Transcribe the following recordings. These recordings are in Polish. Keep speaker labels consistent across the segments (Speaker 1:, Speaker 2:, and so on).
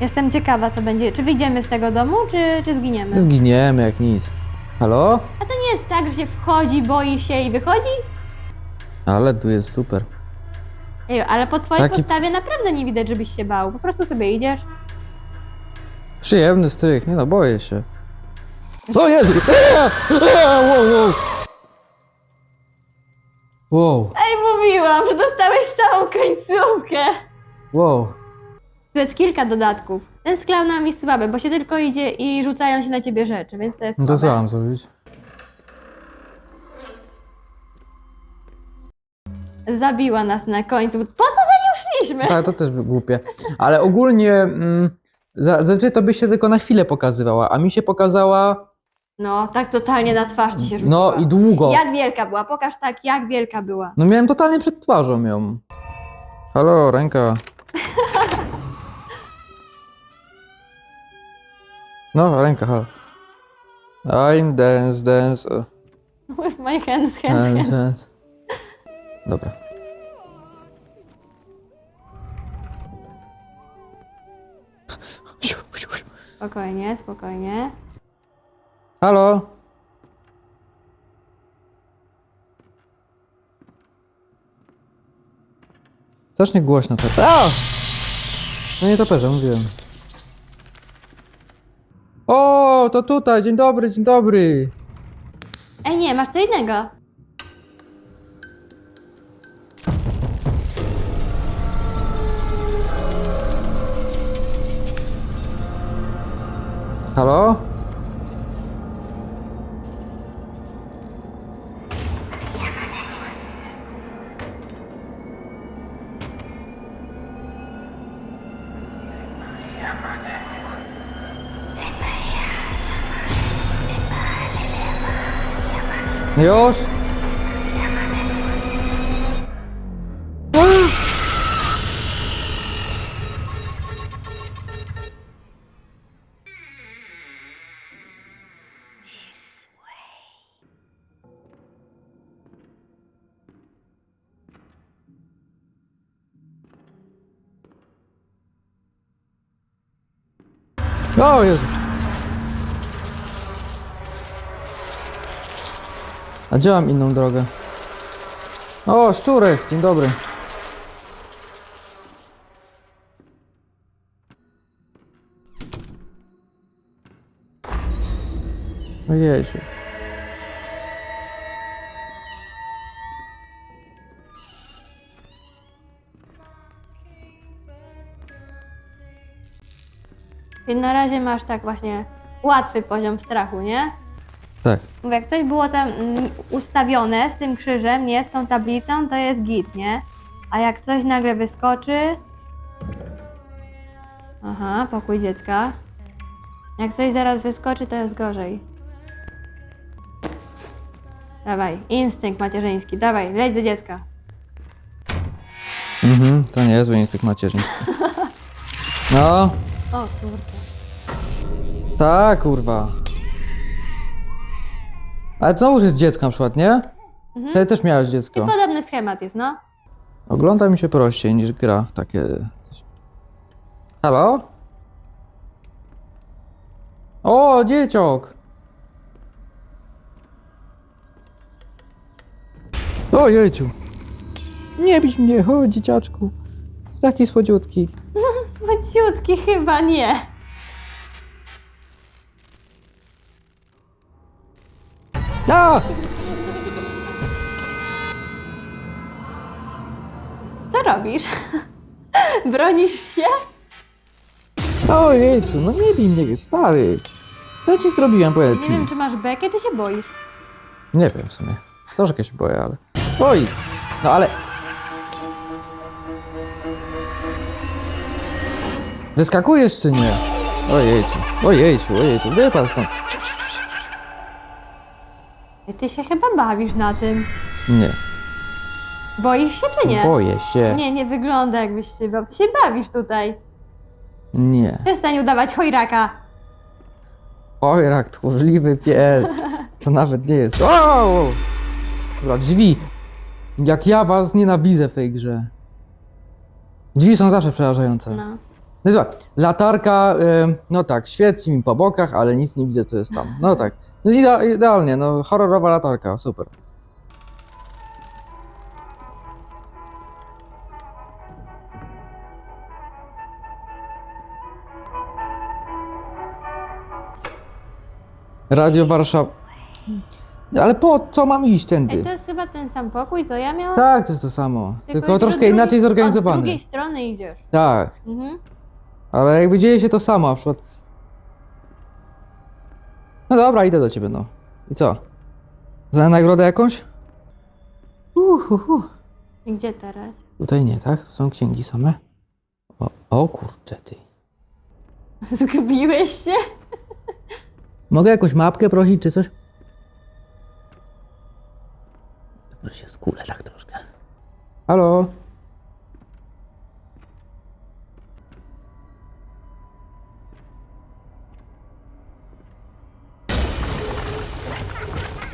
Speaker 1: Jestem ciekawa, co będzie. Czy wyjdziemy z tego domu, czy, czy zginiemy?
Speaker 2: Zginiemy jak nic. Halo?
Speaker 1: A to nie jest tak, że się wchodzi, boi się i wychodzi?
Speaker 2: Ale tu jest super.
Speaker 1: Ej, ale po twojej
Speaker 2: Taki-
Speaker 1: postawie naprawdę nie widać, żebyś się bał. Po prostu sobie idziesz.
Speaker 2: Przyjemny strych, nie no, boję się. O Jezu! Eee! Eee! Wow, wow! Wow,
Speaker 1: Ej, mówiłam, że dostałeś całą końcówkę.
Speaker 2: wow.
Speaker 1: Tu jest kilka dodatków. Ten z klaunami słaby, bo się tylko idzie i rzucają się na ciebie rzeczy, więc to jest
Speaker 2: No to co mam zrobić?
Speaker 1: Zabiła nas na końcu. Po co za nią szliśmy?
Speaker 2: Tak, to też głupie. Ale ogólnie mm, za- zazwyczaj to by się tylko na chwilę pokazywała, a mi się pokazała
Speaker 1: No, tak totalnie na twarz ci się rzuciła.
Speaker 2: no i długo.
Speaker 1: Jak wielka była? Pokaż tak, jak wielka była.
Speaker 2: No miałem totalnie przed twarzą ją. Halo, ręka. No, ręka, halo. I'm dance, dance. o,
Speaker 1: With my hands, hands, hands.
Speaker 2: dance. Dobra. Siu, siu, siu.
Speaker 1: Spokojnie, spokojnie.
Speaker 2: Halo? Strasznie głośno to. A! No nie toperze, mówiłem. O, to tutaj, dzień dobry, dzień dobry.
Speaker 1: Ej, nie, masz co innego.
Speaker 2: Halo? Już? O Jezu. A gdzie mam inną drogę? O, szczurek, dzień dobry. Ojejciu.
Speaker 1: Ty na razie masz tak właśnie łatwy poziom strachu, nie?
Speaker 2: Tak.
Speaker 1: Mówię, jak coś było tam mm, ustawione z tym krzyżem, nie, z tą tablicą, to jest git, nie? A jak coś nagle wyskoczy... Aha, pokój dziecka. Jak coś zaraz wyskoczy, to jest gorzej. Dawaj, instynkt macierzyński, dawaj, leć do dziecka.
Speaker 2: Mhm, to niezły instynkt macierzyński. No,
Speaker 1: O kurde.
Speaker 2: tak, kurwa. Ale znowu jest dziecko na przykład, nie?
Speaker 1: Mhm.
Speaker 2: Wtedy też miałeś
Speaker 1: I
Speaker 2: dziecko.
Speaker 1: podobny schemat jest, no.
Speaker 2: Ogląda mi się prościej niż gra w takie coś. Halo? O, dzieciok! O, jejciu. Nie bić mnie, chodź, dzieciaczku. Taki słodziutki.
Speaker 1: Słodziutki chyba nie.
Speaker 2: A!
Speaker 1: Co robisz? Bronisz się?
Speaker 2: O, jejciu, no nie bij mnie, stary. Co ci zrobiłem, powiedz
Speaker 1: Nie
Speaker 2: mi.
Speaker 1: wiem, czy masz bekę, czy się boisz.
Speaker 2: Nie wiem w sumie. Troszkę się boję, ale... Oj! No ale... Wyskakujesz czy nie? Ojejciu, ojejciu, ojejciu, wypadł stąd.
Speaker 1: Ty się chyba bawisz na tym.
Speaker 2: Nie,
Speaker 1: Boisz się, czy nie?
Speaker 2: boję się.
Speaker 1: Nie, nie wygląda jakbyś się bał. Ty się bawisz tutaj.
Speaker 2: Nie.
Speaker 1: Przestań udawać chojraka.
Speaker 2: Oj, rak, tchórzliwy pies. To nawet nie jest. O! Dobra, drzwi. Jak ja was nienawidzę w tej grze. Drzwi są zawsze przerażające.
Speaker 1: No.
Speaker 2: No i zobacz, latarka, y, no tak, świeci mi po bokach, ale nic nie widzę, co jest tam. No tak. No idea, idealnie, no horrorowa latarka, super. Radio Warszawa. Ale po co mam iść
Speaker 1: Ej,
Speaker 2: tędy?
Speaker 1: to jest chyba ten sam pokój, co ja miałam?
Speaker 2: Tak, to jest to samo. Tylko,
Speaker 1: jest
Speaker 2: troszkę
Speaker 1: do drugiej-
Speaker 2: inaczej zorganizowany.
Speaker 1: drugiej strony idziesz.
Speaker 2: Tak,
Speaker 1: Mhm.
Speaker 2: ale jakby dzieje się to samo, na przykład. No dobra, idę do ciebie, no. I co? Za nagrodę jakąś? Uhuhu.
Speaker 1: I Gdzie teraz?
Speaker 2: Tutaj nie, tak? Tu są księgi same. O, o kurczę ty.
Speaker 1: Zgubiłeś się?
Speaker 2: Mogę jakąś mapkę prosić, czy coś? Może się skulę tak troszkę. Halo?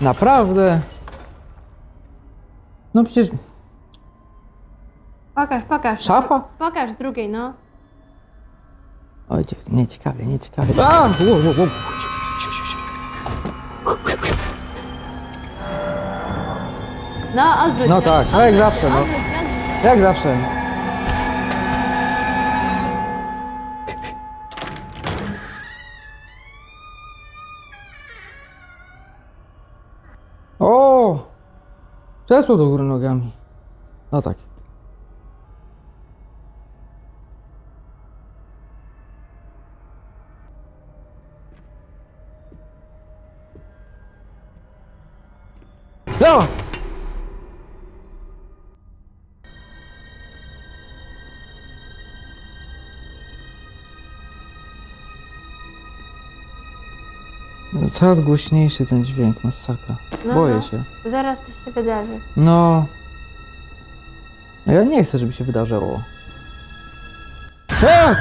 Speaker 2: Naprawdę? No przecież
Speaker 1: Pokaż, pokaż.
Speaker 2: szafa?
Speaker 1: Pokaż drugiej, no.
Speaker 2: Oj, cie- nie ciekawie, nie ciekawie. A!
Speaker 1: No, odwróć
Speaker 2: No tak, no jak zawsze, no.
Speaker 1: Odwróć.
Speaker 2: Jak zawsze. Przesło do góry nogami. No tak. Coraz głośniejszy ten dźwięk, masakra.
Speaker 1: No,
Speaker 2: Boję
Speaker 1: no.
Speaker 2: się.
Speaker 1: Zaraz coś się wydarzy.
Speaker 2: No. A Ja nie chcę, żeby się wydarzyło. A!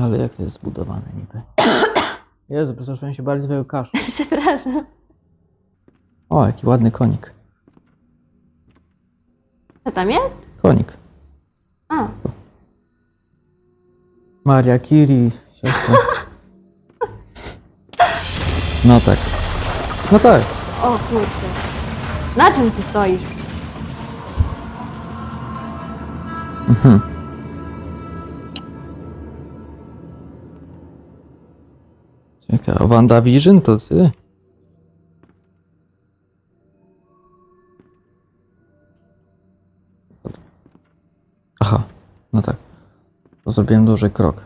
Speaker 2: Ale jak to jest zbudowane niby? Jezu, przestraszyłem się bardziej twojego kaszu.
Speaker 1: Przepraszam.
Speaker 2: O, jaki ładny konik.
Speaker 1: Co tam jest?
Speaker 2: Konik.
Speaker 1: A,
Speaker 2: Maria Kiri, siostra. No tak. No tak.
Speaker 1: o kurczę. Na czym ty stoisz?
Speaker 2: Czekaj, WandaVision to ty? Aha, no tak. Zrobiłem duży krok.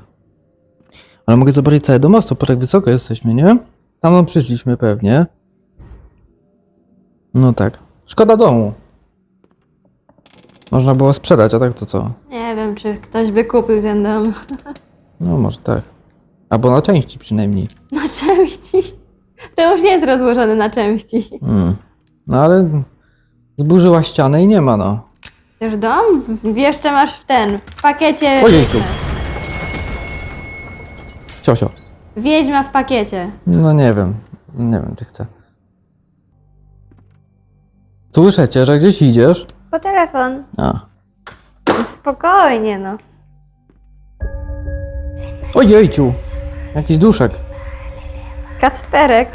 Speaker 2: Ale mogę zobaczyć całe domostwo, po tak wysoko jesteśmy, nie? Stamtąd przyszliśmy pewnie. No tak. Szkoda domu. Można było sprzedać, a tak to co?
Speaker 1: Nie wiem, czy ktoś by kupił ten dom.
Speaker 2: No może tak. Albo na części przynajmniej.
Speaker 1: Na części. To już jest rozłożony na części.
Speaker 2: Mm. No ale zburzyła ścianę i nie ma, no.
Speaker 1: Też dom? Jeszcze masz w ten, w pakiecie.
Speaker 2: Ojejku. Ciosio.
Speaker 1: Wiedźma w pakiecie.
Speaker 2: No nie wiem. Nie wiem, czy chcę. Słyszę cię, że gdzieś idziesz.
Speaker 1: Po telefon.
Speaker 2: A.
Speaker 1: Spokojnie, no.
Speaker 2: Ojejciu. Jakiś duszek.
Speaker 1: Kacperek.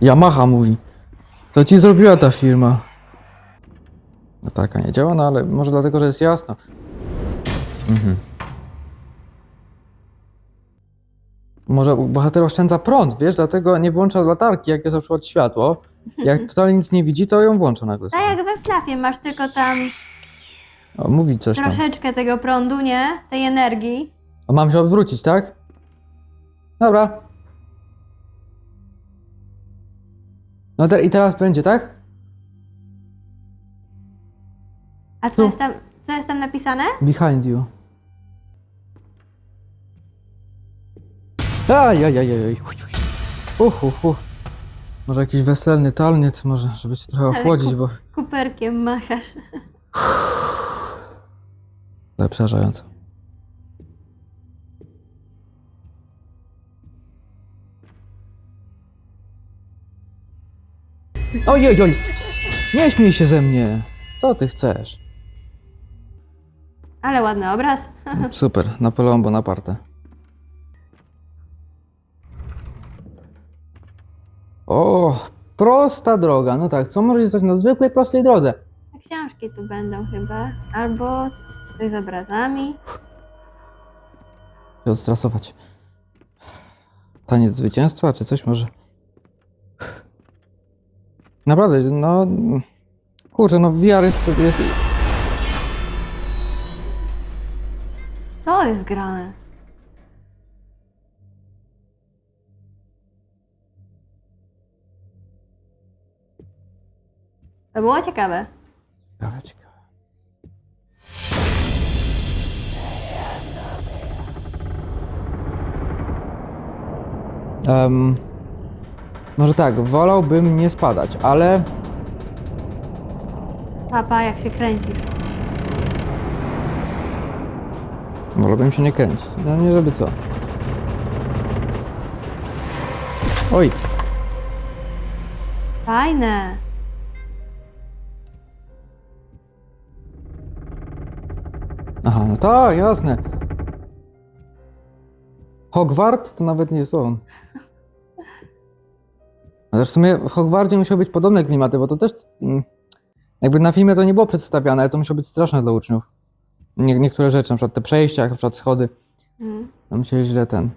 Speaker 2: Yamaha mówi. Co ci zrobiła ta firma? Latarka nie działa, no ale może dlatego, że jest jasno. Mhm. Może bohater oszczędza prąd, wiesz, dlatego nie włącza latarki, jak jest na przykład światło. Jak totalnie nic nie widzi, to ją włącza nagle.
Speaker 1: Tak jak we flafie masz tylko tam
Speaker 2: O, mówi coś tam.
Speaker 1: troszeczkę tego prądu, nie? Tej energii.
Speaker 2: A mam się odwrócić, tak? Dobra. No te, i teraz będzie, tak?
Speaker 1: A co
Speaker 2: Tu.
Speaker 1: jest tam, co jest tam napisane?
Speaker 2: Behind you. Ajajajaj. Uh, uh, uh. Może jakiś weselny talniec, może, żeby cię trochę
Speaker 1: Ale
Speaker 2: ochłodzić, bo
Speaker 1: Kuperkiem machasz.
Speaker 2: to przerażające. Ojej, oj! Nie śmiej się ze mnie! Co ty chcesz?
Speaker 1: Ale ładny obraz.
Speaker 2: Super, Napoleon Bonaparte. O, prosta droga. No tak, co może stać na zwykłej, prostej drodze?
Speaker 1: Książki tu będą chyba. Albo coś z obrazami.
Speaker 2: Się odstresować. Taniec zwycięstwa, czy coś może? Naprawdę, no... Kurczę, no VR jest... jest...
Speaker 1: To jest grane. To było. Ciekawe,
Speaker 2: Em, może tak, wolałbym nie spadać, ale
Speaker 1: Papa jak się kręci.
Speaker 2: wolałbym się nie kręcić. No nie żeby co. Oj,
Speaker 1: Fajne.
Speaker 2: aha, no tak, jasne. Hogwart to nawet nie jest on. Ale w sumie w Hogwarcie musiały być podobne klimaty, bo to też mm, jakby na filmie to nie było przedstawiane, ale to musiało być straszne dla uczniów. Nie, niektóre rzeczy, na przykład te przejścia, na przykład schody,
Speaker 1: Mm.
Speaker 2: tam się źle ten...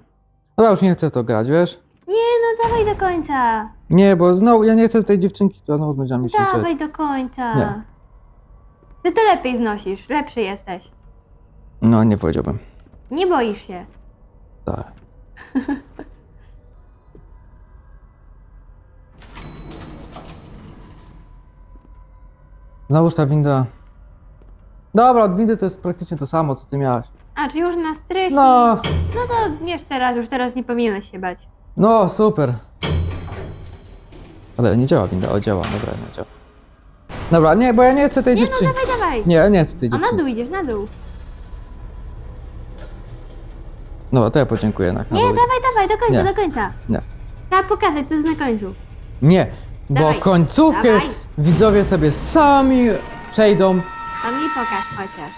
Speaker 2: Dobra, już nie chcę w to grać, wiesz?
Speaker 1: Nie, no dawaj do końca.
Speaker 2: Nie, bo znowu, ja nie chcę tej dziewczynki, to znowu będziemy się uczyć.
Speaker 1: Dawaj do końca.
Speaker 2: Nie.
Speaker 1: Ty to lepiej znosisz. Lepszy jesteś.
Speaker 2: No, nie powiedziałbym.
Speaker 1: Nie boisz się.
Speaker 2: Tak. Znowuż ta winda. Dobra, od windy to jest praktycznie to samo, co ty miałaś.
Speaker 1: A, czy już na strychu?
Speaker 2: No,
Speaker 1: No to jeszcze raz, już teraz nie powinieneś się bać.
Speaker 2: no, super. Ale nie działa winda, o działa, dobra, nie działa. Dobra, nie, bo ja nie chcę tej
Speaker 1: Nie no,
Speaker 2: dziewczyny.
Speaker 1: dawaj, dawaj.
Speaker 2: Nie, ja nie chcę tej
Speaker 1: A na
Speaker 2: dziewczyny.
Speaker 1: dół idziesz, na dół.
Speaker 2: Dobra, to ja podziękuję jednak. na
Speaker 1: Nie, dawaj, dawaj, do końca,
Speaker 2: Nie.
Speaker 1: do końca.
Speaker 2: Nie.
Speaker 1: Trzeba pokazać, co jest na końcu.
Speaker 2: Nie, bo
Speaker 1: Dawaj,
Speaker 2: końcówkę
Speaker 1: dawaj.
Speaker 2: widzowie sobie sami przejdą.
Speaker 1: A mi pokaż chociaż.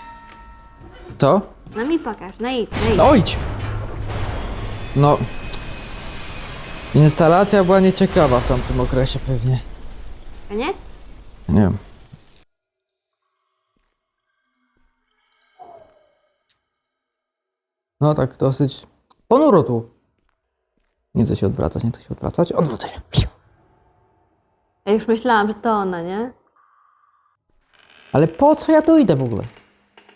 Speaker 2: To?
Speaker 1: No mi pokaż, no idź, no idź.
Speaker 2: No idź! No. Instalacja była nieciekawa w tamtym okresie pewnie.
Speaker 1: Koniec?
Speaker 2: Nie wiem. No tak dosyć ponuro tu. Nie chcę się odwracać, nie chcę się odwracać. Odwrócę się. Piu.
Speaker 1: Ja już myślałam, że to ona, nie?
Speaker 2: Ale po co ja tu idę w ogóle?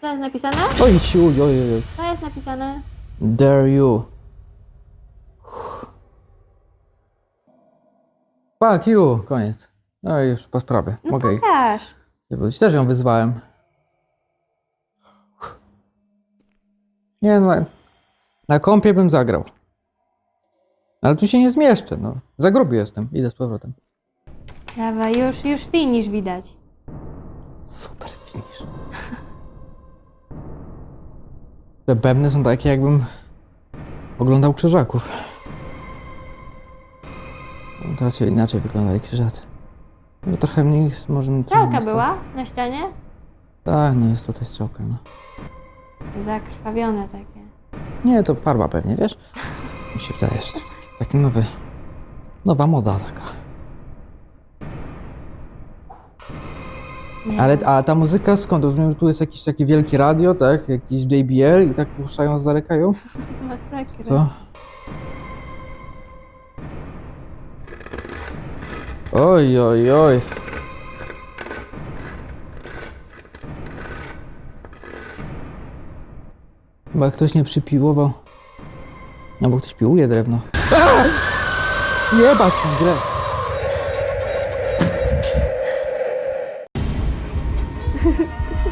Speaker 1: Co jest napisane?
Speaker 2: Oj, ci, oj, oj, oj.
Speaker 1: Co jest napisane?
Speaker 2: Dare you. Fuck you. Koniec. No i już po sprawie.
Speaker 1: No
Speaker 2: Mogę iść.
Speaker 1: pokaż.
Speaker 2: Też ją wyzwałem. Nie no, na kąpie bym zagrał. Ale tu się nie zmieszczę, no. Za gruby jestem, idę z powrotem.
Speaker 1: Dawaj, już, już finish widać.
Speaker 2: Super finish. Te bębny są takie, jakbym oglądał krzyżaków. No, raczej inaczej wyglądali krzyżacy. No, trochę mniej, może...
Speaker 1: Strzałka była na ścianie?
Speaker 2: Tak, nie jest tutaj strzałka, no.
Speaker 1: Zakrwawione takie.
Speaker 2: Nie, to farba pewnie, wiesz? Mi się wydaje, że to taki, taki nowy... Nowa moda taka.
Speaker 1: Nie
Speaker 2: Ale a ta muzyka skąd? Rozumiem, że tu jest jakieś takie wielkie radio, tak? Jakiś JBL i tak puszczają z daleka ją?
Speaker 1: Masakra.
Speaker 2: Co? Oj, oj, oj. Chyba ktoś nie przypiłował. Albo ktoś piłuje drewno. Jebać tę grę.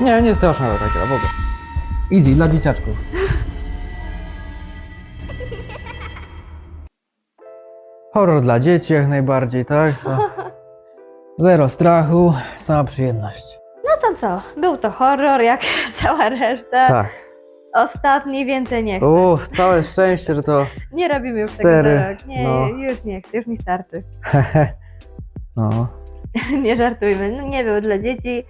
Speaker 2: Nie, nie straszna ta gra w ogóle. Easy, dla dzieciaczków. Horror dla dzieci jak najbardziej, tak? To zero strachu, sama przyjemność.
Speaker 1: No to co? Był to horror, jak cała reszta.
Speaker 2: Tak.
Speaker 1: Ostatni więcej nie chcę.
Speaker 2: Uff, całe szczęście, że to...
Speaker 1: Nie robimy już
Speaker 2: Cztery,
Speaker 1: tego za rok. Nie,
Speaker 2: no.
Speaker 1: już nie chcę, już mi starczy.
Speaker 2: No.
Speaker 1: nie żartujmy. No, nie był dla dzieci,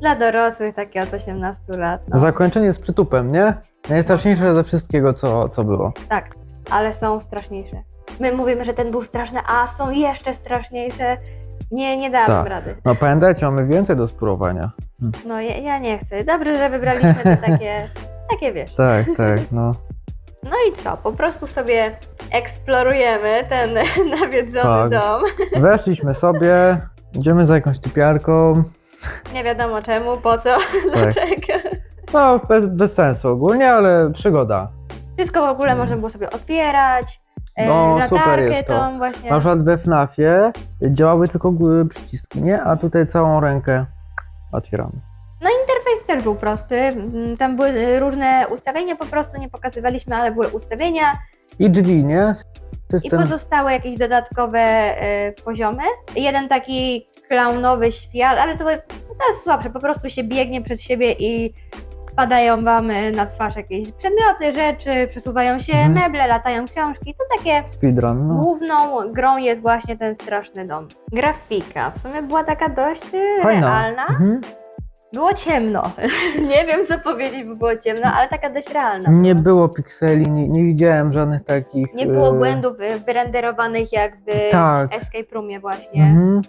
Speaker 1: dla dorosłych, takie od 18 lat. No.
Speaker 2: Zakończenie z przytupem, nie? Najstraszniejsze ze wszystkiego, co, co było.
Speaker 1: Tak, ale są straszniejsze. My mówimy, że ten był straszny, a są jeszcze straszniejsze. Nie, nie dałam
Speaker 2: Tak.
Speaker 1: rady.
Speaker 2: No pamiętajcie, mamy więcej do spróbowania.
Speaker 1: No ja, ja nie chcę. Dobrze, że wybraliśmy te takie, takie wiesz.
Speaker 2: Tak, tak, no.
Speaker 1: No i co? Po prostu sobie eksplorujemy ten nawiedzony
Speaker 2: Tak.
Speaker 1: dom.
Speaker 2: Weszliśmy sobie, idziemy za jakąś typiarką.
Speaker 1: Nie wiadomo czemu, po co,
Speaker 2: Tak.
Speaker 1: dlaczego.
Speaker 2: No, bez, bez sensu ogólnie, ale przygoda.
Speaker 1: Wszystko w ogóle można było sobie otwierać. e,
Speaker 2: No, super
Speaker 1: latarkę
Speaker 2: jest to.
Speaker 1: tą właśnie.
Speaker 2: Na przykład we FNAFie działały tylko przyciski, nie? A tutaj całą rękę otwieramy.
Speaker 1: Interfejs też był prosty. Mm, Tam były e, różne ustawienia, po prostu nie pokazywaliśmy, ale były ustawienia
Speaker 2: I drzwi, nie?
Speaker 1: i
Speaker 2: System.
Speaker 1: pozostałe jakieś dodatkowe e, poziomy. Jeden taki klaunowy świat, ale to, to jest słabsze, po prostu się biegnie przed siebie i spadają wam e, na twarz jakieś przedmioty, rzeczy, przesuwają się
Speaker 2: Mhm.
Speaker 1: meble, latają książki. To takie
Speaker 2: Speedrun, no.
Speaker 1: Główną grą jest właśnie ten straszny dom. Grafika w sumie była taka dość e,
Speaker 2: Fajna.
Speaker 1: realna.
Speaker 2: Mhm.
Speaker 1: Było ciemno. nie wiem co powiedzieć, bo było ciemno, ale taka dość realna.
Speaker 2: Nie było pikseli, nie, nie widziałem żadnych takich.
Speaker 1: nie było
Speaker 2: e,
Speaker 1: błędów e, wyrenderowanych jakby
Speaker 2: Tak.
Speaker 1: w Escape Roomie właśnie.
Speaker 2: Mhm.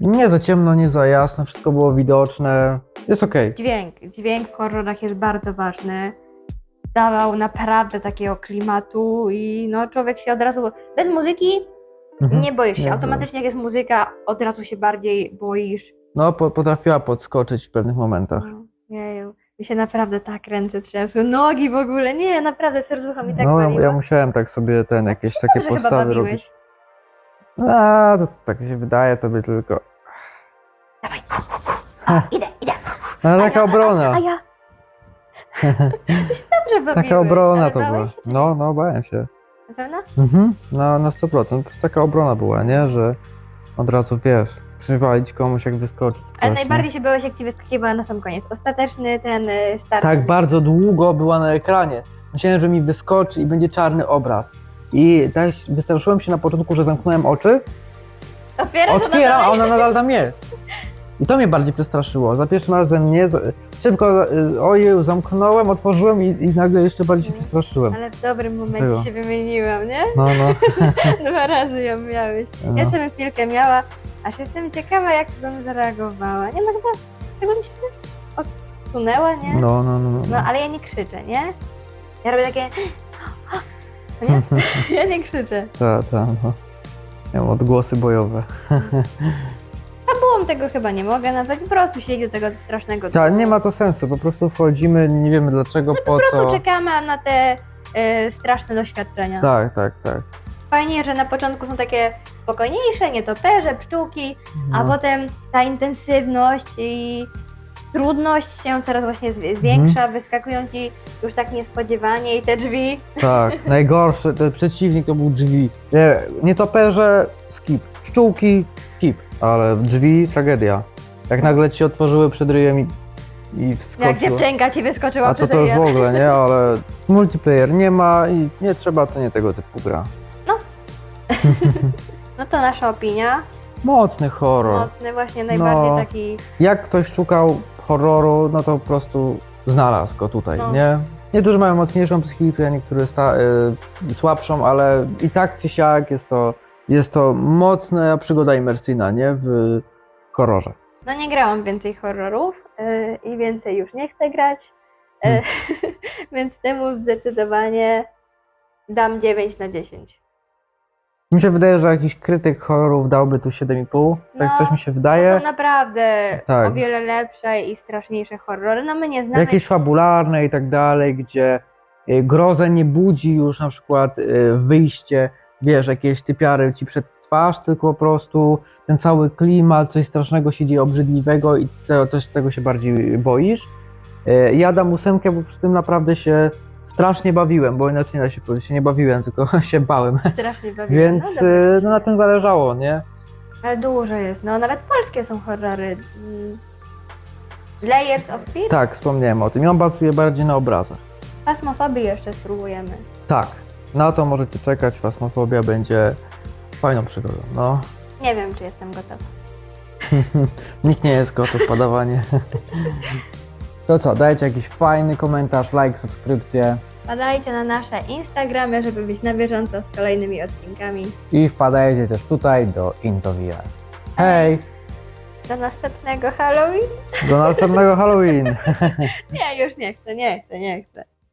Speaker 2: Nie za ciemno, nie za jasno, wszystko było widoczne. Jest okej.
Speaker 1: Dźwięk. Dźwięk w horrorach jest bardzo ważny. Dawał naprawdę takiego klimatu i no człowiek się od razu... Bez muzyki
Speaker 2: Mhm.
Speaker 1: nie boisz się.
Speaker 2: Nie
Speaker 1: Automatycznie jak jest muzyka, od razu się bardziej boisz.
Speaker 2: No, po, potrafiła podskoczyć w pewnych momentach.
Speaker 1: No, jeju. Mi się naprawdę tak ręce trzęsły, nogi w ogóle, nie, naprawdę serducho mi tak
Speaker 2: no,
Speaker 1: waliło.
Speaker 2: ja musiałem tak sobie ten, jakieś takie
Speaker 1: dobrze chyba
Speaker 2: postawy
Speaker 1: bawiłeś.
Speaker 2: robić. A, to tak się wydaje tobie tylko.
Speaker 1: Dawaj, o, idę, idę.
Speaker 2: No,
Speaker 1: A
Speaker 2: taka
Speaker 1: ja-
Speaker 2: obrona.
Speaker 1: A, a ja... Ty się dobrze bawiłeś.
Speaker 2: Taka obrona
Speaker 1: ale
Speaker 2: to była.
Speaker 1: się?
Speaker 2: No, no, bałem się.
Speaker 1: Na pewno?
Speaker 2: Mhm. Na, na 100%. Po prostu taka obrona była, nie? Że od razu wiesz, przywalić komuś jak wyskoczyć. Coś,
Speaker 1: Ale najbardziej się bałeś, jak ci wyskakiwała na sam koniec. Ostateczny ten y, start.
Speaker 2: Tak bardzo długo była na ekranie. Myślałem, że mi wyskoczy i będzie czarny obraz. I tak wystraszyłem się na początku, że zamknąłem oczy.
Speaker 1: Otwierasz
Speaker 2: Otwieram, a ona nadal tam jest. I to mnie bardziej przestraszyło. Za pierwszym razem nie. Szybko, y, ojej, zamknąłem, otworzyłem i, i nagle jeszcze bardziej się przestraszyłem.
Speaker 1: Ale w dobrym momencie się wymieniłam, nie?
Speaker 2: No, no.
Speaker 1: Dwa razy ją miałeś.
Speaker 2: no.
Speaker 1: Jeszcze bym chwilkę miała, aż jestem ciekawa, jak bym zareagowała. Nie no, chyba, chyba mi się odsunęła, nie?
Speaker 2: No, no, no.
Speaker 1: No,
Speaker 2: no.
Speaker 1: ale ja nie krzyczę, nie? Ja robię takie... No nie? Ja nie krzyczę.
Speaker 2: Tak, tak, no. Miałem odgłosy bojowe.
Speaker 1: Fabułą tego chyba nie mogę nazwać, po prostu siedzi do tego strasznego
Speaker 2: Tak, nie ma to sensu. Po prostu wchodzimy, nie wiemy dlaczego, po
Speaker 1: No Po prostu
Speaker 2: co.
Speaker 1: czekamy na te y, straszne doświadczenia.
Speaker 2: Tak, tak, tak.
Speaker 1: Fajnie, że na początku są takie spokojniejsze, nietoperze, pszczółki, a
Speaker 2: No.
Speaker 1: potem ta intensywność i trudność się coraz właśnie zwi- zwiększa,
Speaker 2: Mhm.
Speaker 1: wyskakują ci już tak niespodziewanie i te drzwi.
Speaker 2: Tak, najgorszy, ten przeciwnik to był drzwi. Nie, nietoperze, skip. Pszczółki, skip. Ale drzwi, tragedia. Jak nagle ci otworzyły przed ryjem i, i
Speaker 1: Jak
Speaker 2: wskoczyło.
Speaker 1: dziewczynka ci wyskoczyła
Speaker 2: A to
Speaker 1: przed
Speaker 2: to już w ogóle, nie? Ale multiplayer nie ma i nie trzeba, to nie tego typu gra.
Speaker 1: No to nasza opinia.
Speaker 2: Mocny horror.
Speaker 1: Mocny, właśnie najbardziej
Speaker 2: No.
Speaker 1: taki.
Speaker 2: Jak ktoś szukał horroru, no to po prostu znalazł go tutaj,
Speaker 1: No.
Speaker 2: nie? Niektórzy mają mocniejszą psychikę, niektórzy sta- y, słabszą, ale i tak czy siak jest to, jest to mocna przygoda imersyjna, nie? W horrorze.
Speaker 1: No nie grałam więcej horrorów yy, i więcej już nie chcę grać. Yy,
Speaker 2: Hmm.
Speaker 1: więc temu zdecydowanie dam 9 na 10.
Speaker 2: Mi się wydaje, że jakiś krytyk horrorów dałby tu 7,5, tak
Speaker 1: No,
Speaker 2: coś mi się
Speaker 1: To
Speaker 2: wydaje.
Speaker 1: są naprawdę
Speaker 2: Tak.
Speaker 1: o wiele lepsze i straszniejsze horrory. No my nie znamy.
Speaker 2: Jakieś fabularne i tak dalej, gdzie y, grozę nie budzi już na przykład y, wyjście, wiesz, jakieś typiary ci przed twarz, tylko po prostu ten cały klimat, coś strasznego się dzieje, obrzydliwego i te, też tego się bardziej boisz. Y, Ja dam ósemkę, bo przy tym naprawdę się strasznie bawiłem, bo inaczej da się powiedzieć, się nie bawiłem, tylko się bałem.
Speaker 1: Strasznie bawiłam.
Speaker 2: Więc
Speaker 1: no,
Speaker 2: y,
Speaker 1: dobra.
Speaker 2: no, na tym zależało, nie?
Speaker 1: Ale dużo jest, no nawet polskie są horrory. Layers of Fear?
Speaker 2: Tak, wspomniałem o tym. I on bazuje bardziej na obrazach.
Speaker 1: Fasmofobii jeszcze spróbujemy.
Speaker 2: Tak, na to możecie czekać. Fasmofobia będzie fajną przygodą. No,
Speaker 1: Nie wiem, czy jestem gotowa.
Speaker 2: nikt nie jest gotów podawanie. To co, dajcie jakiś fajny komentarz, like, subskrypcję
Speaker 1: Wpadajcie na nasze Instagramy, żeby być na bieżąco z kolejnymi odcinkami.
Speaker 2: i wpadajcie też tutaj do Into VR. Hej,
Speaker 1: Do następnego Halloween?
Speaker 2: do następnego Halloween.
Speaker 1: Nie, już nie chcę, nie chcę, nie chcę.